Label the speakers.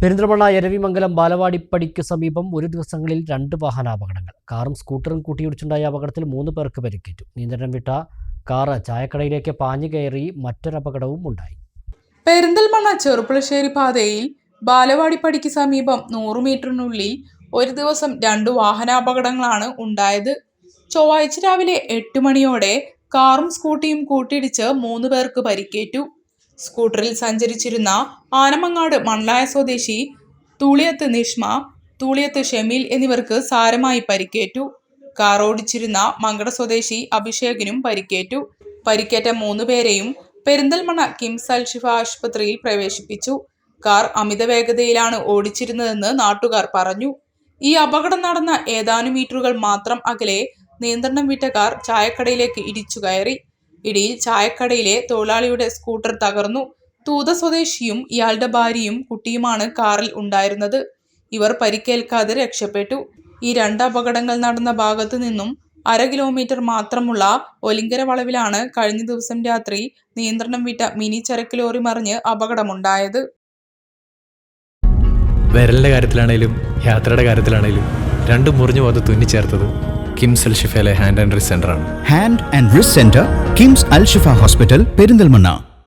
Speaker 1: പെരിന്തൽമണ്ണ എരവിമംഗലം ബാലവാടിപ്പടിക്ക് സമീപം ഒരു ദിവസങ്ങളിൽ രണ്ട് വാഹനാപകടങ്ങൾ. കാറും സ്കൂട്ടറും കൂട്ടിയിടിച്ചുണ്ടായ അപകടത്തിൽ മൂന്ന് പേർക്ക് പരിക്കേറ്റു. നിയന്ത്രണം വിട്ട കാറ് ചായക്കടയിലേക്ക് പാഞ്ഞു കയറി മറ്റൊരപകടവും ഉണ്ടായി.
Speaker 2: പെരിന്തൽമണ്ണ ചെറുപ്പുളശ്ശേരി പാതയിൽ ബാലവാടിപ്പടിക്ക് സമീപം നൂറ് മീറ്ററിനുള്ളിൽ ഒരു ദിവസം രണ്ട് വാഹനാപകടങ്ങളാണ് ഉണ്ടായത്. ചൊവ്വാഴ്ച രാവിലെ എട്ട് മണിയോടെ കാറും സ്കൂട്ടിയും കൂട്ടിയിടിച്ച് മൂന്ന് പേർക്ക് പരിക്കേറ്റു. സ്കൂട്ടറിൽ സഞ്ചരിച്ചിരുന്ന ആനമങ്ങാട് മണ്ണായ സ്വദേശി തൂളിയത്ത് നിഷ്മ തൂളിയത്ത് ഷമീൽ എന്നിവർക്ക് സാരമായി പരിക്കേറ്റു. കാർ ഓടിച്ചിരുന്ന മങ്കട സ്വദേശി അഭിഷേകിനും പരിക്കേറ്റു. പരിക്കേറ്റ മൂന്ന് പേരെയും പെരിന്തൽമണ്ണ കിംസ് അൽഷിഫ ആശുപത്രിയിൽ പ്രവേശിപ്പിച്ചു. കാർ അമിത വേഗതയിലാണ് ഓടിച്ചിരുന്നതെന്ന് നാട്ടുകാർ പറഞ്ഞു. ഈ അപകടം നടന്ന ഏതാനും മീറ്ററുകൾ മാത്രം അകലെ നിയന്ത്രണം വിട്ട കാർ ചായക്കടയിലേക്ക് ഇടിച്ചു കയറി. ഇടിയിൽ ചായക്കടയിലെ തൊഴിലാളിയുടെ സ്കൂട്ടർ തകർന്നു. തൂത സ്വദേശിയും ഇയാളുടെ ഭാര്യയും കുട്ടിയുമാണ് കാറിൽ ഉണ്ടായിരുന്നത്. ഇവർ പരിക്കേൽക്കാതെ രക്ഷപ്പെട്ടു. ഈ രണ്ട് അപകടങ്ങൾ നടന്ന ഭാഗത്തു നിന്നും അര കിലോമീറ്റർ മാത്രമുള്ള ഒലിങ്കര വളവിലാണ് കഴിഞ്ഞ ദിവസം രാത്രി നിയന്ത്രണം വിട്ട മിനി ചരക്ക് ലോറി മറിഞ്ഞ് അപകടമുണ്ടായത്.
Speaker 3: വിരലിന്റെ കാര്യത്തിലാണേലും യാത്രയുടെ കാര്യത്തിലാണേലും രണ്ടും മുറിഞ്ഞു പോകാതെ തുന്നിച്ചേർത്തത് കിംസൽ ഷിഫയിലെ hand and wrist സെന്ററാണ്
Speaker 4: hand and wrist centre KIMS Al Shifa hospital Perinthalmanna.